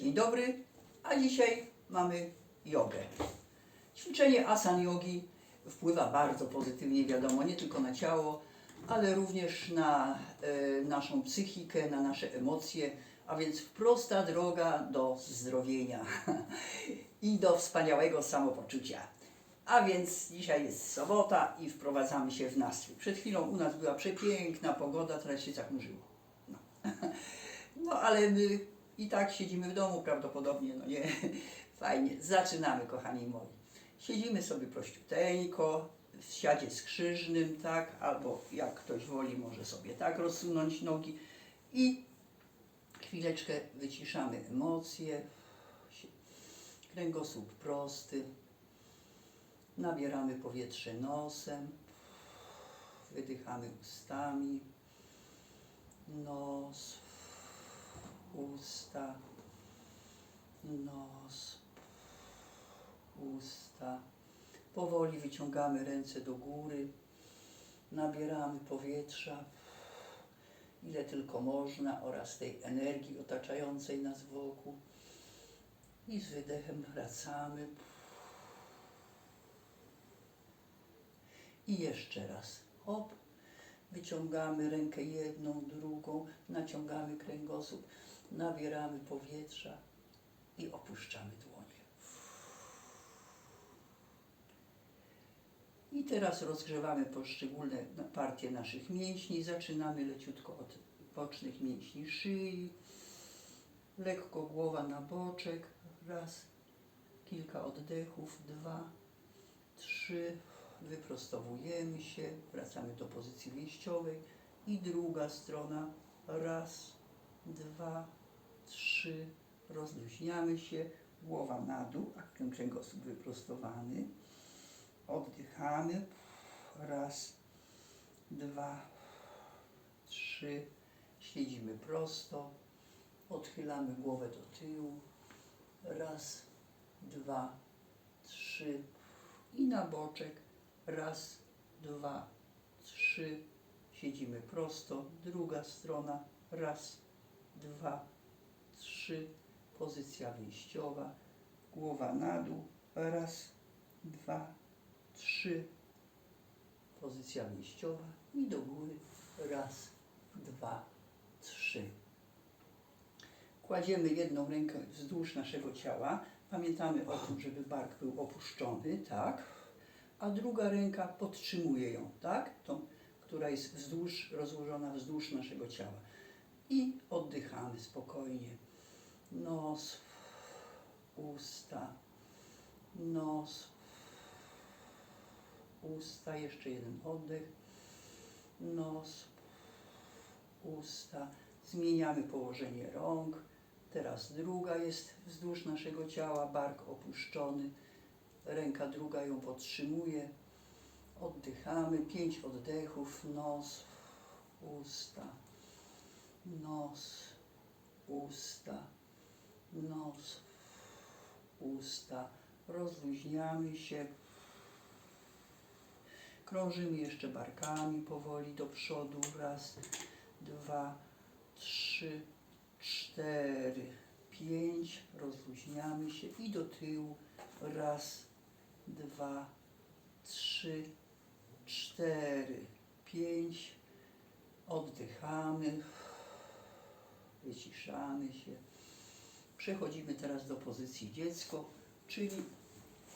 Dzień dobry, a dzisiaj mamy jogę. Ćwiczenie asan jogi wpływa bardzo pozytywnie, wiadomo, nie tylko na ciało, ale również na e, naszą psychikę, na nasze emocje, a więc prosta droga do zdrowienia i do wspaniałego samopoczucia. A więc dzisiaj jest sobota i wprowadzamy się w nastrój. Przed chwilą u nas była przepiękna pogoda, teraz się zachmurzyło. No. No ale my i tak siedzimy w domu prawdopodobnie, no nie? Fajnie. Zaczynamy, kochani moi. Siedzimy sobie prościuteńko, w siadzie skrzyżnym, tak? Albo jak ktoś woli, może sobie tak rozsunąć nogi i chwileczkę wyciszamy emocje. Kręgosłup prosty. Nabieramy powietrze nosem. Wydychamy ustami. Nos, usta, nos, usta. Powoli wyciągamy ręce do góry, nabieramy powietrza, ile tylko można, oraz tej energii otaczającej nas wokół. I z wydechem wracamy. I jeszcze raz. Hop. Wyciągamy rękę jedną, drugą, naciągamy kręgosłup, nabieramy powietrza i opuszczamy dłonie. I teraz rozgrzewamy poszczególne partie naszych mięśni. Zaczynamy leciutko od bocznych mięśni szyi. Lekko głowa na boczek. Raz, kilka oddechów, dwa, trzy. Wyprostowujemy się, wracamy do pozycji wyjściowej. I druga strona. Raz, dwa, trzy. Rozluźniamy się. Głowa na dół, a kręgosłup wyprostowany. Oddychamy. Raz, dwa, trzy. Siedzimy prosto. Odchylamy głowę do tyłu. Raz, dwa, trzy. I na boczek. Raz, dwa, trzy. Siedzimy prosto. Druga strona. Raz, dwa, trzy. Pozycja wyjściowa. Głowa na dół. Raz, dwa, trzy. Pozycja wyjściowa. I do góry. Raz, dwa, trzy. Kładziemy jedną rękę wzdłuż naszego ciała. Pamiętamy o tym, żeby bark był opuszczony, tak? A druga ręka podtrzymuje ją, tak? Tą, która jest wzdłuż, rozłożona wzdłuż naszego ciała. I oddychamy spokojnie. Nos, usta, nos, usta. Jeszcze jeden oddech. Nos, usta. Zmieniamy położenie rąk. Teraz druga jest wzdłuż naszego ciała, bark opuszczony. Ręka druga ją podtrzymuje. Oddychamy. Pięć oddechów. Nos, usta, nos, usta, nos, usta. Rozluźniamy się. Krążymy jeszcze barkami powoli do przodu. Raz, dwa, trzy, cztery, pięć. Rozluźniamy się i do tyłu. Raz, dwa, trzy, cztery, pięć. Oddychamy. Wyciszamy się. Przechodzimy teraz do pozycji dziecko, czyli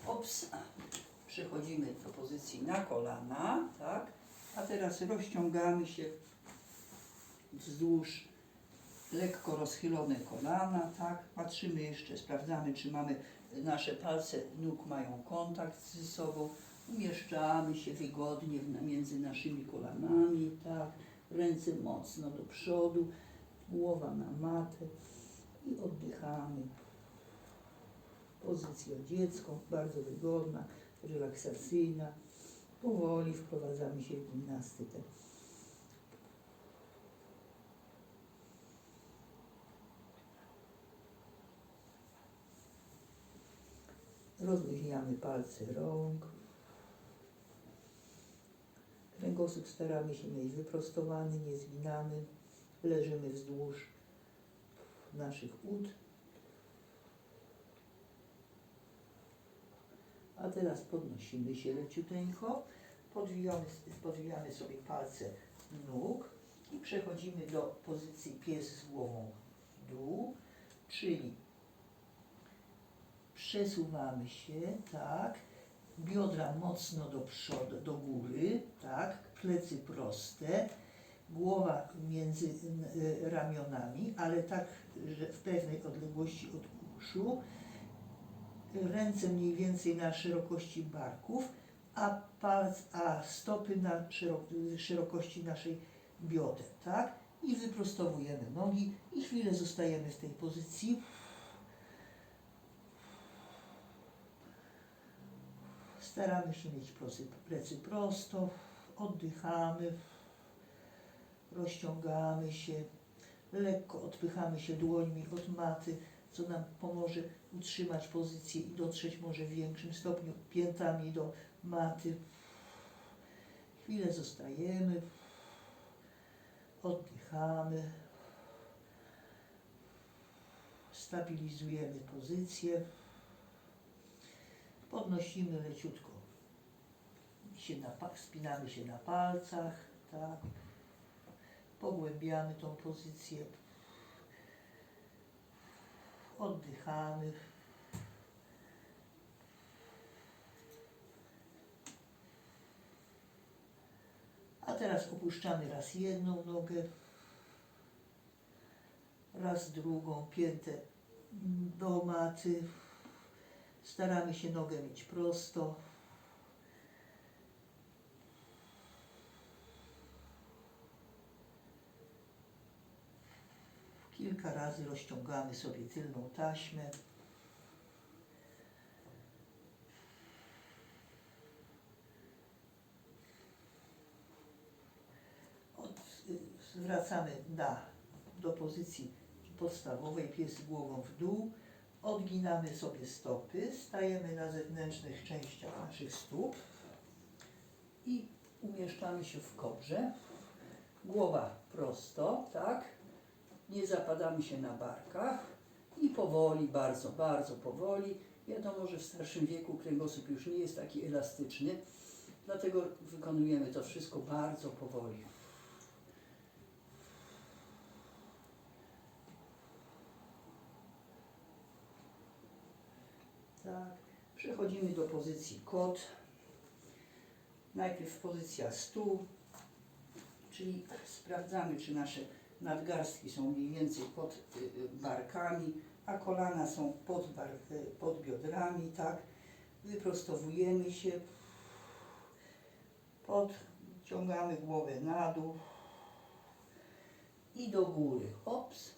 ops, przechodzimy do pozycji na kolana, tak? A teraz rozciągamy się wzdłuż lekko rozchylone kolana, tak? Patrzymy jeszcze, sprawdzamy, czy mamy nasze palce nóg mają kontakt ze sobą. Umieszczamy się wygodnie między naszymi kolanami, tak? Ręce mocno do przodu, głowa na matę i oddychamy. Pozycja dziecko, bardzo wygodna, relaksacyjna. Powoli wprowadzamy się w gimnastykę. Rozluźniamy palce rąk. Kręgosłup staramy się mieć wyprostowany, nie zginamy. Leżymy wzdłuż naszych ud. A teraz podnosimy się leciuteńko, podwijamy, podwijamy sobie palce nóg i przechodzimy do pozycji pies z głową w dół, czyli przesuwamy się, tak, biodra mocno do przodu, do góry, tak, plecy proste, głowa między y, ramionami, ale tak, że w pewnej odległości od uszu, ręce mniej więcej na szerokości barków, a, palc, a stopy na szerok, szerokości naszej bioder, tak? I wyprostowujemy nogi i chwilę zostajemy w tej pozycji. Staramy się mieć plecy prosto, oddychamy, rozciągamy się, lekko odpychamy się dłońmi od maty, co nam pomoże utrzymać pozycję i dotrzeć może w większym stopniu piętami do maty. Chwilę zostajemy, oddychamy, stabilizujemy pozycję, podnosimy leciutko, się na, spinamy się na palcach, tak, pogłębiamy tą pozycję, oddychamy. A teraz opuszczamy raz jedną nogę, raz drugą, piętę do maty. Staramy się nogę mieć prosto. Kilka razy rozciągamy sobie tylną taśmę. Od, na, do pozycji podstawowej, pies głową w dół. Odginamy sobie stopy, stajemy na zewnętrznych częściach naszych stóp i umieszczamy się w kobrze. Głowa prosto, tak? Nie zapadamy się na barkach i powoli, bardzo, bardzo powoli. Wiadomo, że w starszym wieku kręgosłup już nie jest taki elastyczny, dlatego wykonujemy to wszystko bardzo powoli. Tak, przechodzimy do pozycji kot. Najpierw pozycja stół, czyli sprawdzamy, czy nasze nadgarstki są mniej więcej pod y, y, barkami, a kolana są pod, bar, y, pod biodrami, tak? Wyprostowujemy się, podciągamy głowę na dół i do góry. Ops,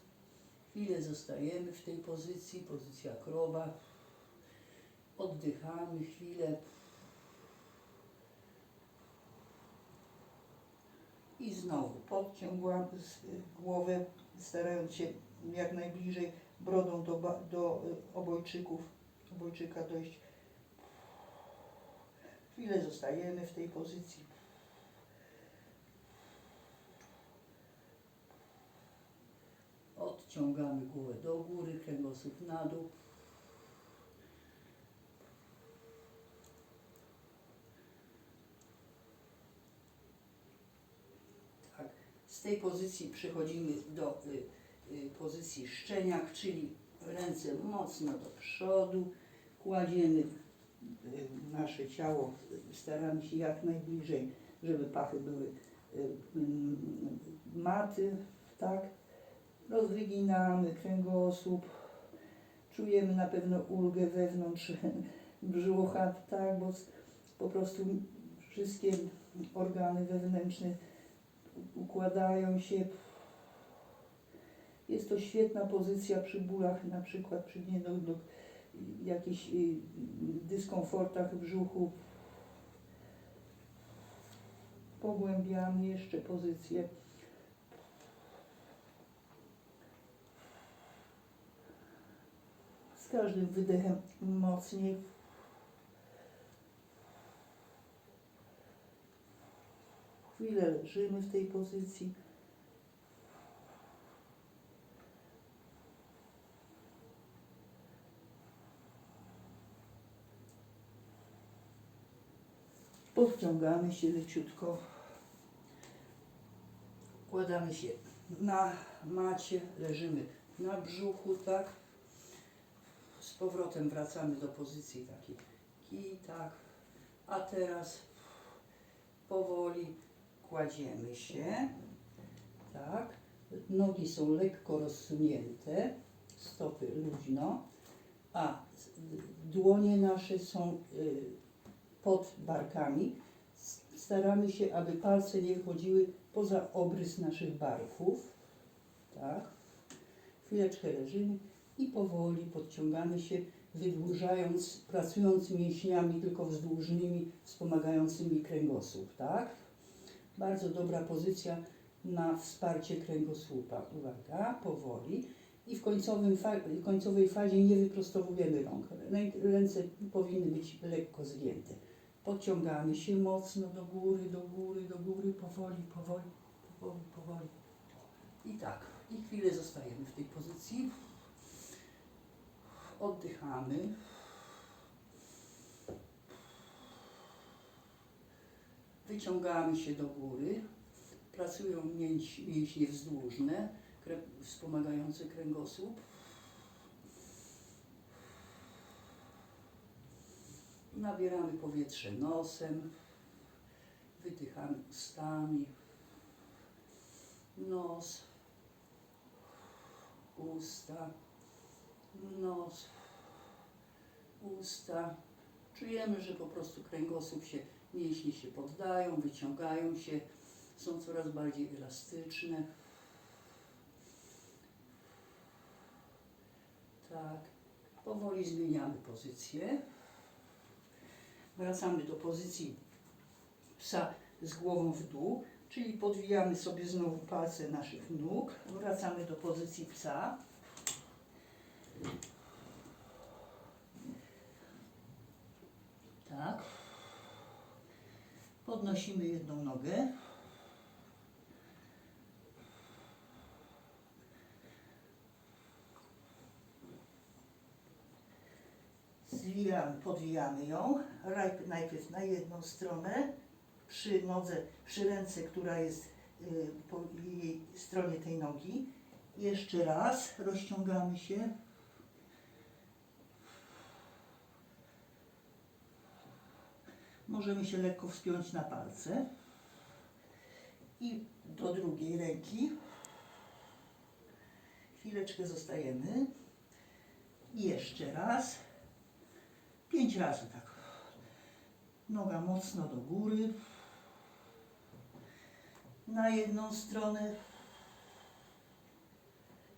chwilę zostajemy w tej pozycji, pozycja krowa. Oddychamy chwilę. I znowu podciągłam głowę, starając się jak najbliżej brodą do, do y, obojczyków, obojczyka dojść. Chwilę zostajemy w tej pozycji. Odciągamy głowę do góry, kręgosłup na dół. Tak. Z tej pozycji przechodzimy do y, y, pozycji szczeniak, czyli ręce mocno do przodu, kładziemy y, nasze ciało, staramy się jak najbliżej, żeby pachy były mm, maty, tak. Rozwyginamy kręgosłup, czujemy na pewno ulgę wewnątrz brzucha, tak, bo po prostu wszystkie organy wewnętrzne układają się. Jest to świetna pozycja przy bólach, na przykład przy niedolug, jakichś y, dyskomfortach w brzuchu. Pogłębiamy jeszcze pozycję. Z każdym wydechem mocniej. Chwilę leżymy w tej pozycji. Podciągamy się leciutko. Kładamy się na macie, leżymy na brzuchu, tak. Z powrotem wracamy do pozycji takiej i tak. A teraz powoli kładziemy się, tak. Nogi są lekko rozsunięte, stopy luźno, a dłonie nasze są y, pod barkami. Staramy się, aby palce nie wychodziły poza obrys naszych barków. Tak. Chwileczkę leżymy i powoli podciągamy się, wydłużając, pracując mięśniami tylko wzdłużnymi, wspomagającymi kręgosłup. Tak. Bardzo dobra pozycja na wsparcie kręgosłupa. Uwaga, powoli. I w końcowym fa- końcowej fazie nie wyprostowujemy rąk. Rę- Ręce powinny być lekko zgięte. Podciągamy się mocno do góry, do góry, do góry, powoli, powoli, powoli, powoli. I tak. I chwilę zostajemy w tej pozycji. Oddychamy. Wyciągamy się do góry. Pracują mięś, mięśnie wzdłużne, wspomagające kręgosłup. Nabieramy powietrze nosem, wydychamy ustami, nos, usta, nos, usta. Czujemy, że po prostu kręgosłup się, mięśnie się poddają, wyciągają się, są coraz bardziej elastyczne. Tak. Powoli zmieniamy pozycję. Wracamy do pozycji psa z głową w dół, czyli podwijamy sobie znowu palce naszych nóg. Wracamy do pozycji psa. Tak. Podnosimy jedną nogę. Zwijamy, podwijamy ją. Najpierw na jedną stronę, przy nodze, przy ręce, która jest y, po jej stronie tej nogi. Jeszcze raz rozciągamy się. Możemy się lekko wspiąć na palce. I do drugiej ręki. Chwileczkę zostajemy. I jeszcze raz. Pięć razy tak. Noga mocno do góry. Na jedną stronę.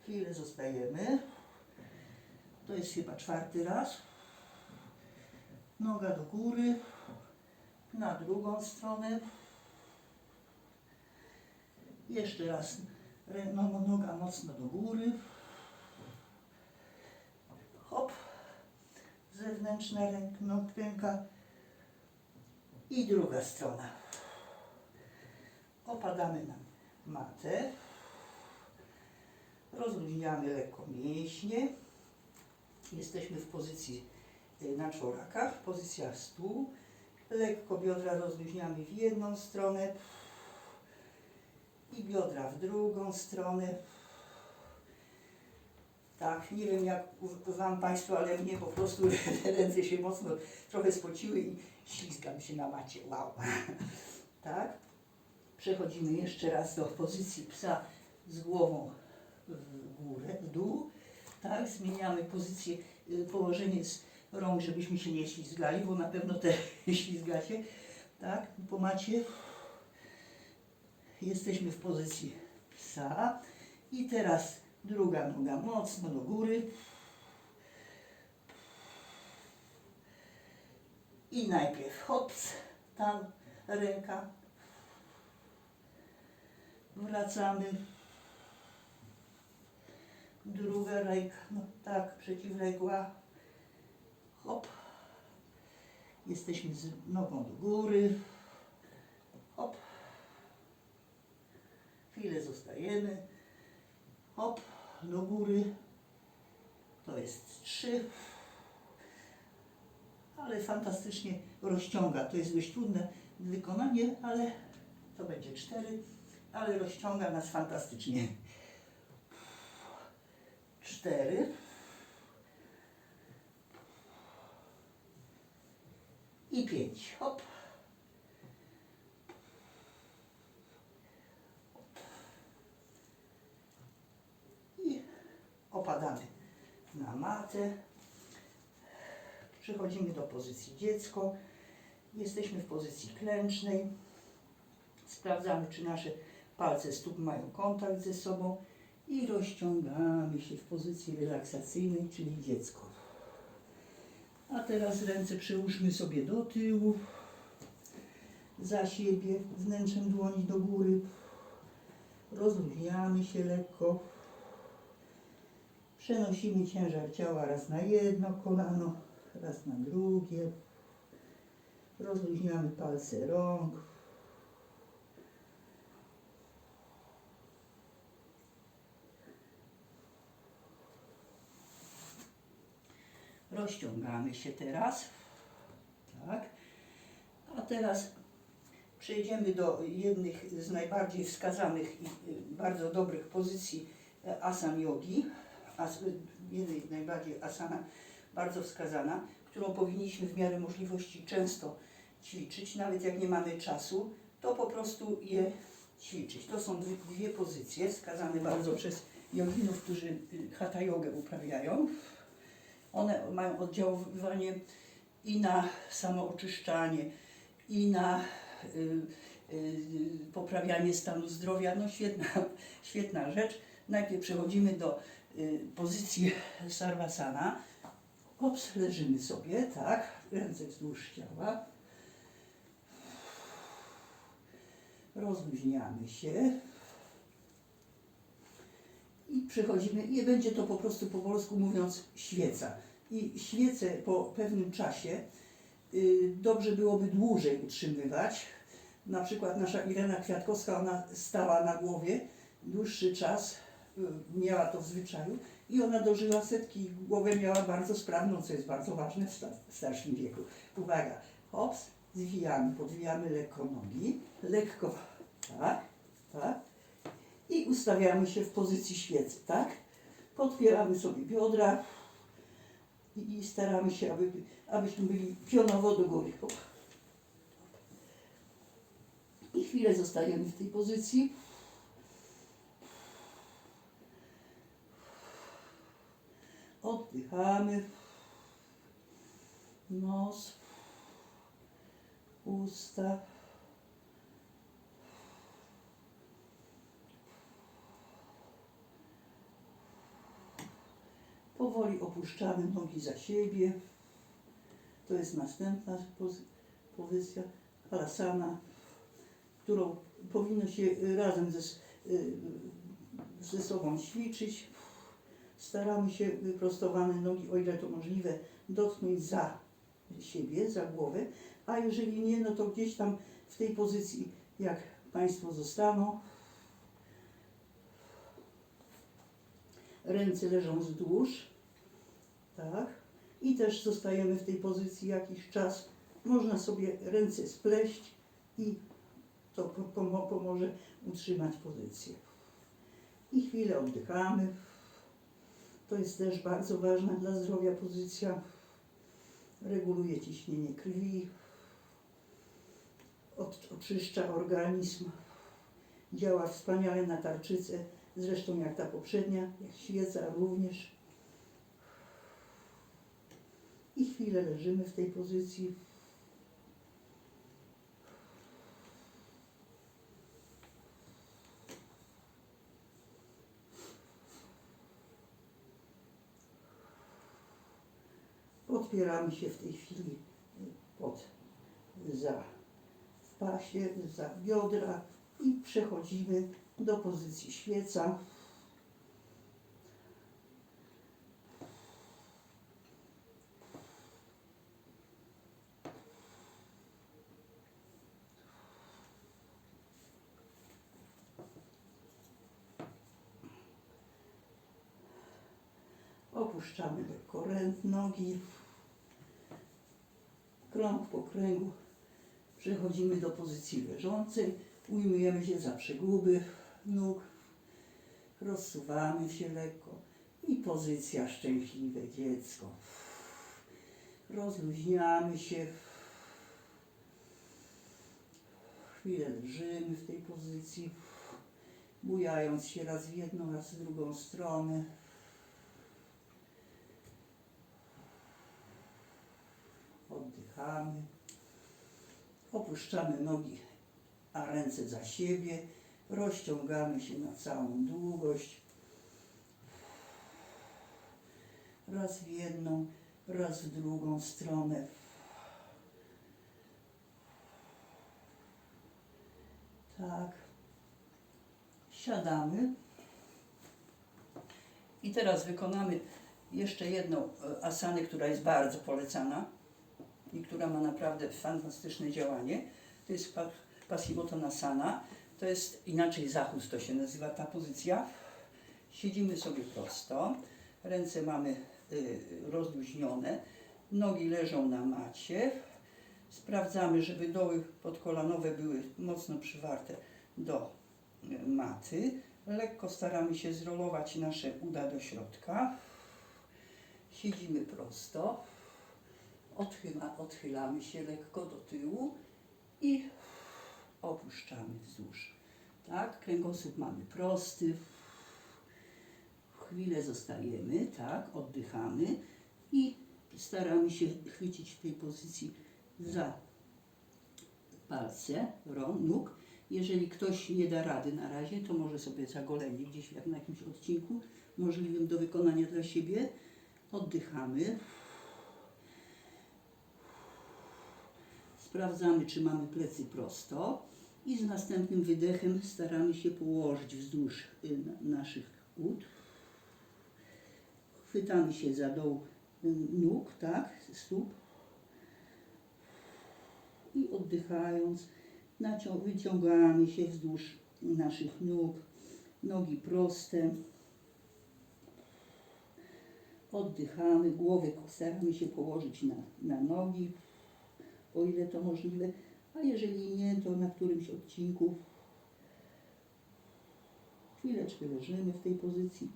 Chwilę zostajemy. To jest chyba czwarty raz. Noga do góry. Na drugą stronę. Jeszcze raz. Rę- no- Noga mocno do góry. Hop zewnętrzna ręk, no, ręka i druga strona. Opadamy na matę. Rozluźniamy lekko mięśnie. Jesteśmy w pozycji y, na czworakach, pozycja stół. Lekko biodra rozluźniamy w jedną stronę i biodra w drugą stronę. Tak, nie wiem jak Wam Państwu, ale mnie po prostu ręce się mocno trochę spociły i ślizgam się na macie. Wow. Tak. Przechodzimy jeszcze raz do pozycji psa z głową w górę, w dół. Tak, zmieniamy pozycję, y, położenie z rąk, żebyśmy się nie ślizgali, bo na pewno te ślizgacie. Tak, po macie. Jesteśmy w pozycji psa. I teraz druga noga mocno do góry. I najpierw hops, tam ręka. Wracamy. Druga ręka, no tak, przeciwległa. Hop. Jesteśmy z nogą do góry. Hop. Chwilę zostajemy. Hop, do góry. To jest trzy. Ale fantastycznie rozciąga. To jest dość trudne, wykonanie, ale to będzie cztery, ale rozciąga nas fantastycznie. Cztery. I pięć. Hop. I opadamy na matę. Przechodzimy do pozycji dziecko. Jesteśmy w pozycji klęcznej. Sprawdzamy, czy nasze palce stóp mają kontakt ze sobą i rozciągamy się w pozycji relaksacyjnej, czyli dziecko. A teraz ręce przyłóżmy sobie do tyłu, za siebie, wnętrzem dłoni do góry. Rozluźniamy się lekko. Przenosimy ciężar ciała raz na jedno kolano, raz na drugie. Rozluźniamy palce rąk. Rozciągamy się teraz. Tak. A teraz przejdziemy do jednych z najbardziej wskazanych i y, bardzo dobrych pozycji e, asan yogi. As, jednej z najbardziej asana bardzo wskazana, którą powinniśmy w miarę możliwości często ćwiczyć, nawet jak nie mamy czasu, to po prostu je ćwiczyć. To są dwie, dwie pozycje wskazane bardzo przez joginów, którzy y, hatha jogę uprawiają. One mają oddziaływanie i na samooczyszczanie, i na y, y, poprawianie stanu zdrowia. No świetna, świetna rzecz. Najpierw przechodzimy do y, pozycji sarvasana. Ops, leżymy sobie, tak, ręce wzdłuż ciała. Rozluźniamy się. I przechodzimy, i będzie to po prostu po polsku mówiąc świeca. I świecę po pewnym czasie y, dobrze byłoby dłużej utrzymywać. Na przykład nasza Irena Kwiatkowska, ona stała na głowie dłuższy czas, y, miała to w zwyczaju i ona dożyła setki głowę miała bardzo sprawną, co jest bardzo ważne w, w starszym wieku. Uwaga, hops, zwijamy, podwijamy lekko nogi, lekko, tak, tak, i ustawiamy się w pozycji świecy, tak? Podpieramy sobie biodra i, staramy się, aby, abyśmy byli pionowo do góry. I chwilę zostajemy w tej pozycji. Oddychamy. Nos, usta. Powoli opuszczamy nogi za siebie. To jest następna pozy- pozycja halasana, którą powinno się razem ze, y, ze sobą ćwiczyć. Staramy się wyprostowane nogi, o ile to możliwe, dotknąć za siebie, za głowę, a jeżeli nie, no to gdzieś tam w tej pozycji, jak Państwo zostaną, ręce leżą wzdłuż, tak, i też zostajemy w tej pozycji jakiś czas. Można sobie ręce spleść i to po- pomo- pomoże utrzymać pozycję. I chwilę oddychamy. To jest też bardzo ważna dla zdrowia pozycja. Reguluje ciśnienie krwi, oczyszcza organizm, działa wspaniale na tarczycę, zresztą jak ta poprzednia, jak świeca również. I chwilę leżymy w tej pozycji. Podpieramy się w tej chwili pod za w pasie, za biodra i przechodzimy do pozycji świeca. Opuszczamy lekko rę- nogi. Krąg po kręgu Przechodzimy do pozycji leżącej. Ujmujemy się za przeguby nóg. Rozsuwamy się lekko. I pozycja szczęśliwe dziecko. Rozluźniamy się. Chwilę leżymy w tej pozycji, bujając się raz w jedną, raz w drugą stronę. Oddychamy. Opuszczamy nogi, a ręce za siebie. Rozciągamy się na całą długość. Raz w jedną, raz w drugą stronę. Tak. Siadamy. I teraz wykonamy jeszcze jedną e, asanę, która jest bardzo polecana i która ma naprawdę fantastyczne działanie. To jest pa- Paschimottanasana. To jest inaczej zachód, to się nazywa ta pozycja. Siedzimy sobie prosto, ręce mamy y, rozluźnione, nogi leżą na macie. Sprawdzamy, żeby doły podkolanowe były mocno przywarte do y, maty. Lekko staramy się zrolować nasze uda do środka. Siedzimy prosto. Odchyla, odchylamy się lekko do tyłu i opuszczamy wzdłuż. Tak, kręgosłup mamy prosty. Chwilę zostajemy, tak, oddychamy i staramy się chwycić w tej pozycji za palce rąk, nóg. Jeżeli ktoś nie da rady na razie, to może sobie zagolenie gdzieś jak na jakimś odcinku możliwym do wykonania dla siebie. Oddychamy. Sprawdzamy, czy mamy plecy prosto i z następnym wydechem staramy się położyć wzdłuż y, na- naszych ud. Chwytamy się za doł y, nóg, tak, stóp i oddychając wyciągamy się wzdłuż naszych nóg, nogi proste. Oddychamy, głowę staramy się położyć na, na nogi, o ile to możliwe, a jeżeli nie, to na którymś odcinku chwileczkę leżymy w tej pozycji.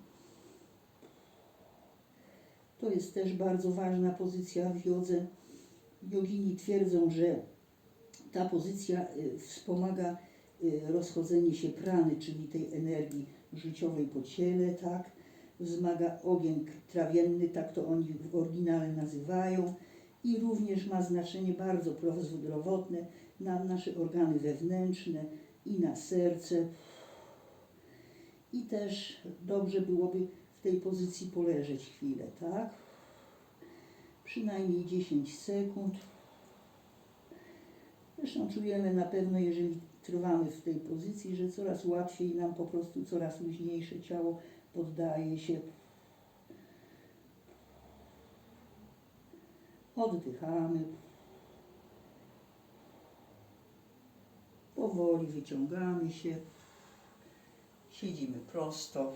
To jest też bardzo ważna pozycja w jodze. Jogini twierdzą, że ta pozycja y, wspomaga y, rozchodzenie się prany, czyli tej energii życiowej po ciele, tak? Wzmaga ogień trawienny, tak to oni w oryginale nazywają. I również ma znaczenie bardzo prozdrowotne na nasze organy wewnętrzne i na serce. I też dobrze byłoby w tej pozycji poleżeć chwilę, tak? Przynajmniej 10 sekund. Zresztą czujemy na pewno, jeżeli trwamy w tej pozycji, że coraz łatwiej nam po prostu, coraz luźniejsze ciało poddaje się. Oddychamy. Powoli wyciągamy się. Siedzimy prosto.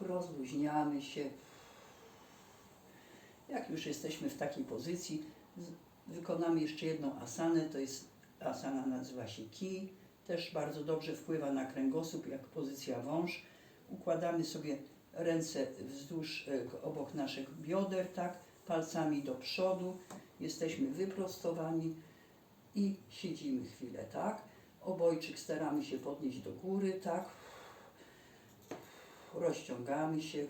Rozluźniamy się. Jak już jesteśmy w takiej pozycji, wykonamy jeszcze jedną asanę. To jest asana nazywa się ki. Też bardzo dobrze wpływa na kręgosłup, jak pozycja wąż. Układamy sobie ręce wzdłuż e, obok naszych bioder, tak, palcami do przodu. Jesteśmy wyprostowani i siedzimy chwilę, tak. Obojczyk staramy się podnieść do góry, tak. Rozciągamy się.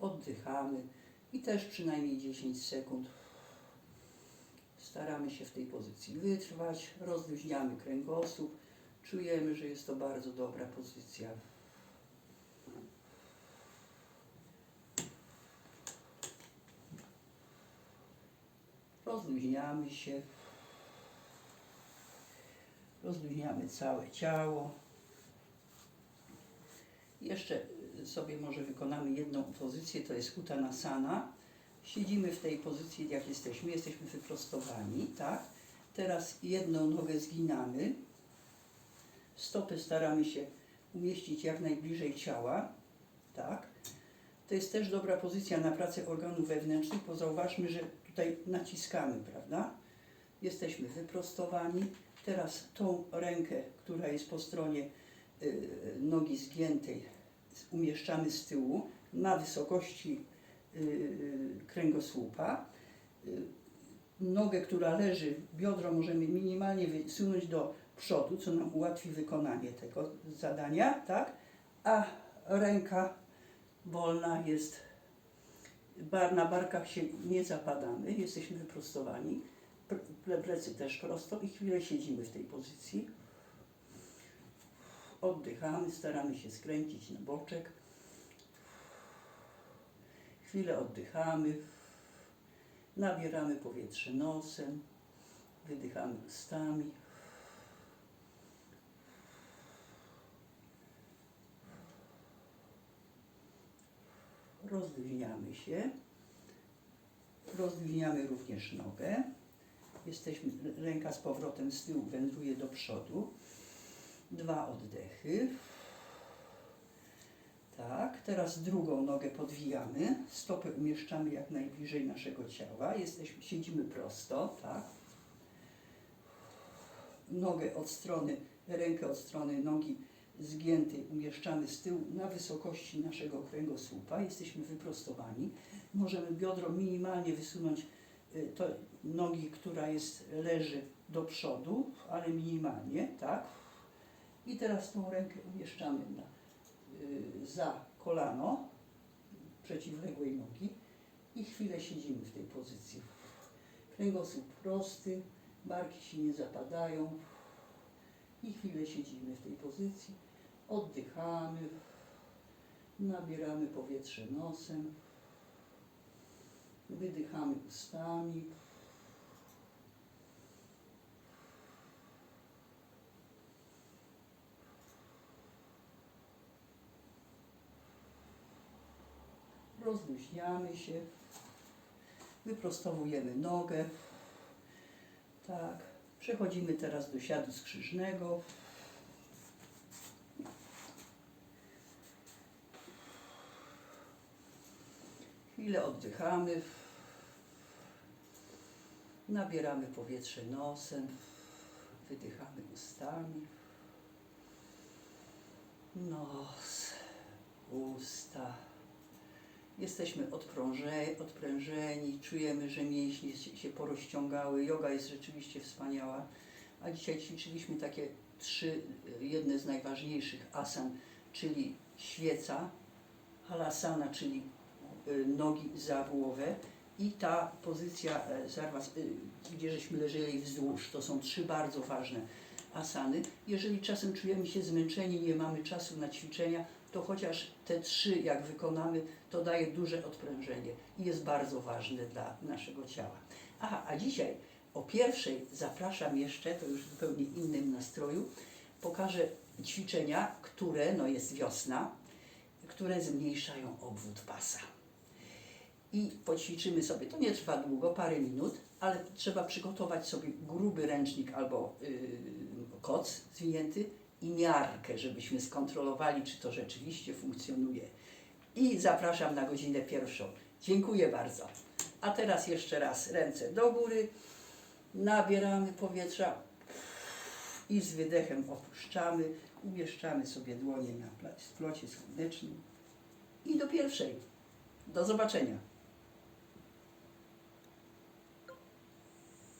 Oddychamy i też przynajmniej 10 sekund staramy się w tej pozycji wytrwać, rozluźniamy kręgosłup, czujemy, że jest to bardzo dobra pozycja. Rozluźniamy się, rozluźniamy całe ciało. Jeszcze sobie może wykonamy jedną pozycję, to jest Uttanasana. Siedzimy w tej pozycji, jak jesteśmy, jesteśmy wyprostowani, tak? Teraz jedną nogę zginamy, stopy staramy się umieścić jak najbliżej ciała, tak? To jest też dobra pozycja na pracę organów wewnętrznych, bo zauważmy, że tutaj naciskamy, prawda? Jesteśmy wyprostowani. Teraz tą rękę, która jest po stronie y, nogi zgiętej, umieszczamy z tyłu na wysokości y, kręgosłupa. Y, Nogę, która leży, biodro możemy minimalnie wysunąć do przodu, co nam ułatwi wykonanie tego zadania, tak? A ręka wolna jest, bar, na barkach się nie zapadamy, jesteśmy wyprostowani, Ple- ple- plecy też prosto i chwilę siedzimy w tej pozycji. Oddychamy, staramy się skręcić na boczek. Chwilę oddychamy, nabieramy powietrze nosem, wydychamy ustami. Rozdwiniamy się. Rozdwiniamy również nogę. Jesteśmy, ręka z powrotem z tyłu wędruje do przodu. Dwa oddechy. Tak, teraz drugą nogę podwijamy. Stopy umieszczamy jak najbliżej naszego ciała. Jesteśmy, siedzimy prosto, tak. Nogę od strony, rękę od strony nogi zgiętej umieszczamy z tyłu na wysokości naszego kręgosłupa. Jesteśmy wyprostowani. Możemy biodro minimalnie wysunąć y, to nogi, która jest, leży do przodu, ale minimalnie, tak. I teraz tą rękę umieszczamy na, y, za kolano przeciwległej nogi i chwilę siedzimy w tej pozycji. Kręgosłup prosty, barki się nie zapadają i chwilę siedzimy w tej pozycji. Oddychamy, nabieramy powietrze nosem, wydychamy ustami. Rozluźniamy się, wyprostowujemy nogę. Tak, przechodzimy teraz do siadu skrzyżnego. Chwilę oddychamy. Nabieramy powietrze nosem, wydychamy ustami. Nos, usta. Jesteśmy odprężeni, czujemy, że mięśnie się, porozciągały. Yoga jest rzeczywiście wspaniała. A dzisiaj ćwiczyliśmy takie trzy, jedne z najważniejszych asan, czyli świeca, halasana, czyli y, nogi zawłowe i ta pozycja, e, y, gdzie żeśmy leżeli wzdłuż. To są trzy bardzo ważne asany. Jeżeli czasem czujemy się zmęczeni, nie mamy czasu na ćwiczenia, to chociaż te trzy, jak wykonamy, to daje duże odprężenie i jest bardzo ważne dla naszego ciała. Aha, a dzisiaj o pierwszej zapraszam jeszcze, to już w zupełnie innym nastroju, pokażę ćwiczenia, które, no jest wiosna, które zmniejszają obwód pasa. I poćwiczymy sobie, to nie trwa długo, parę minut, ale trzeba przygotować sobie gruby ręcznik albo yy, koc zwinięty i miarkę, żebyśmy skontrolowali, czy to rzeczywiście funkcjonuje. I zapraszam na godzinę pierwszą. Dziękuję bardzo. A teraz jeszcze raz ręce do góry, nabieramy powietrza i z wydechem opuszczamy, umieszczamy sobie dłonie na pla- plocie słonecznym i do pierwszej. Do zobaczenia.